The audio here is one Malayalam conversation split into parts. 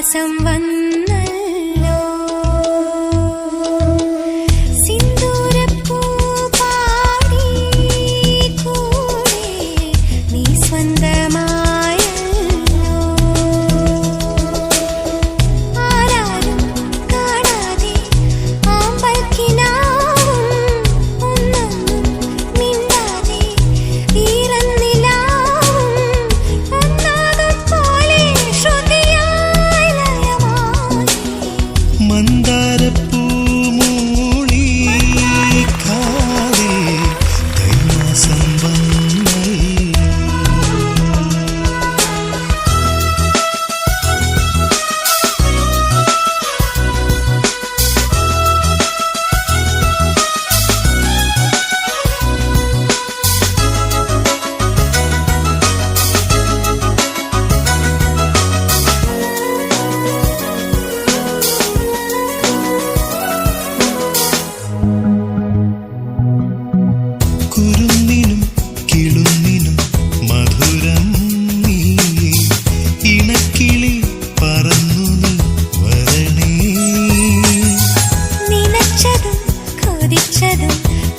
തൈമാസം വന്നല്ലോ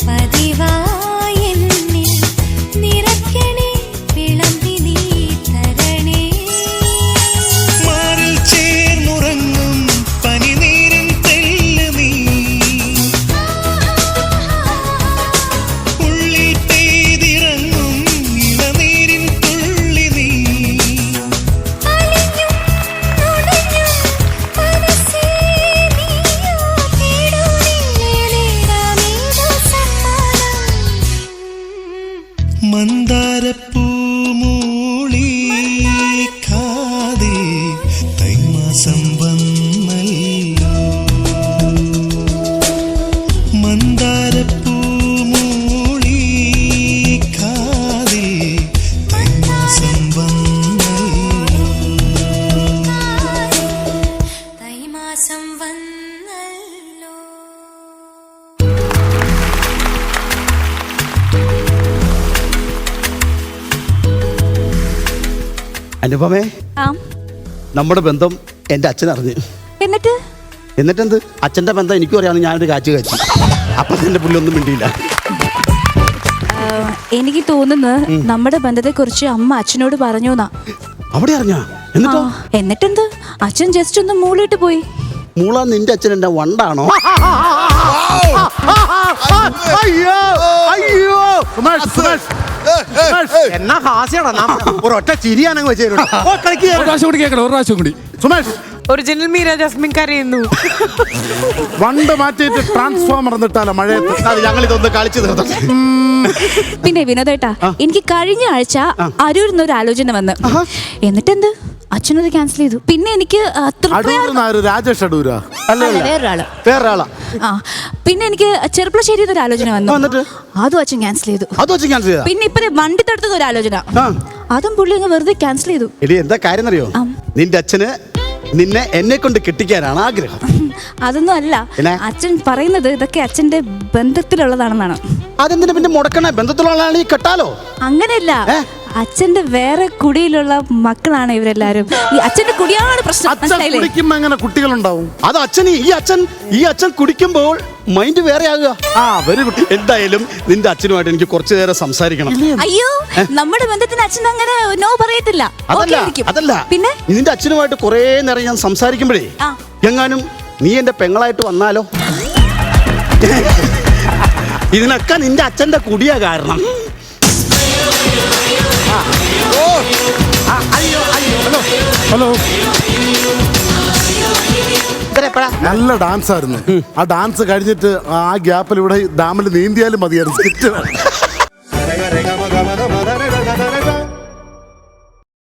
My padiva കാതേ തൈമാസം വന്നല്ലോ. തൈമാസം വന്നല്ലോ. തൈമാസം വന്നല്ലോ അനുപമേ നമ്മുടെ ബന്ധം എന്റെ അച്ഛൻ അറിഞ്ഞു എന്നിട്ട് എന്നിട്ട് എന്ത് അച്ഛന്റെ ബന്ധം എനിക്കും അറിയാമെന്ന് ഞാനൊരു കാച്ചു കാച്ചു അപ്പം എന്റെ പുല്ലൊന്നും മിണ്ടിയില്ല എനിക്ക് തോന്നുന്നു നമ്മുടെ ബന്ധത്തെ കുറിച്ച് അമ്മ അച്ഛനോട് പറഞ്ഞു എന്നാ അവിടെ അറിഞ്ഞാ എന്നിട്ടോ എന്നിട്ടെന്ത് അച്ഛൻ ജസ്റ്റ് ഒന്ന് മൂളിട്ട് പോയി മൂള നിന്റെ അച്ഛൻ എന്റെ വണ്ടാണോ അയ്യോ അയ്യോ സുമേഷ് സുമേഷ് സുമേഷ്, എന്നാ ഹാസ്യടാ നാം ഒരൊറ്റ ചിരിയാനങ്ങ് വെച്ചേരും ഓ ഒരു പ്രാവശ്യം കൂടി കേൾക്കണം ഒരു പ്രാവശ്യം കൂടി. സുമേഷ്. ഒറിജിനൽ മീര ജസ്മിൻ കരയുന്നു. വണ്ട് മാറ്റിയിട്ട് ട്രാൻസ്ഫോമർ എന്നിട്ടാലോ മഴയത്ത്? ഞങ്ങൾ ഇതൊന്ന് കളിച്ചു തീർത്തട്ടെ പിന്നെ വിനോദേട്ടാ എനിക്ക് കഴിഞ്ഞ ആഴ്ച അരൂരിൽ നിന്ന് ഒരു ആലോചന വന്ന്. എന്നിട്ടെന്ത്? അച്ഛനത് ക്യാൻസൽ ചെയ്തു. പിന്നെ എനിക്ക് ആ, തൃപ്രയാർ- അടൂർ നായർ രാജേഷ് അടൂരാ? അല്ല, വേറൊരാൾ. വേറൊരാളാ. ആ പിന്നെ എനിക്ക് ചെറുപ്പളശ്ശേരി ഒരു ആലോചന വന്നു? അതും അച്ഛൻ ക്യാൻസൽ ചെയ്തു. അത് വെച്ച് ക്യാൻസൽ ചെയ്താ? പിന്നെ ഇപ്പൊ വണ്ടി തടുത്തത് ഒരു ആലോചന. ആ. അതും പുള്ളി അങ്ങ് വെറുതെ ക്യാൻസൽ ചെയ്തു. എടി എന്താ കാര്യം അറിയോ ആ. നിന്റെ അച്ഛന് നിന്നെ എന്നെ കൊണ്ട് കെട്ടിക്കാനാണ് ആഗ്രഹം. അതൊന്നും അല്ല. പിന്നെ? അച്ഛൻ പറയുന്നത് ഇതൊക്കെ അച്ഛന്റെ ബന്ധത്തിലുള്ളതാണെന്നാണ്. അതെന്തിനു പിന്നെ മുടക്കണേ? ബന്ധത്തിലുള്ള കെട്ടാലോ? അങ്ങനെയല്ല. ഏ? അച്ഛന്റെ വേറെ കുടിയിലുള്ള മക്കളാണ് ഇവരെല്ലാരും. ഈ അച്ഛന്റെ കുടിയാണ് പ്രശ്നം. അച്ഛൻ മനസ്സിലായില്ലേ? കുടിക്കുമ്പോ എങ്ങനെ കുട്ടികളുണ്ടാവും? അത് അച്ഛൻ ഈ അച്ഛൻ ഈ അച്ഛൻ കുടിക്കുമ്പോൾ മൈൻഡ് വേറെ ആകുക ആ വെരി ഗുഡ് എന്തായാലും നിന്റെ അച്ഛനുമായിട്ട് എനിക്ക് കുറച്ചു നേരം സംസാരിക്കണം. അയ്യോ നമ്മുടെ ബന്ധത്തിന് അച്ഛൻ അങ്ങനെ നോ പറയത്തില്ല. Okay അതല്ല ആയിരിക്കും. അതല്ല. പിന്നെ? നിന്റെ അച്ഛനുമായിട്ട് കുറേ നേരം ഞാൻ സംസാരിക്കുമ്പോഴേ ആ. എങ്ങാനും നീ എന്റെ പെങ്ങളായിട്ട് വന്നാലോ? ഇതിനൊക്കെ നിന്റെ അച്ഛന്റെ കുടിയാ കാരണം. ഹലോ നല്ല ഡാൻസ് ആയിരുന്നു. ആ ഡാൻസ് കഴിഞ്ഞിട്ട് ആ ഗ്യാപ്പിൽ ഇവിടെ ഡാമിൽ നീന്തിയാലും മതിയായിരുന്നു. സ്കിറ്റ്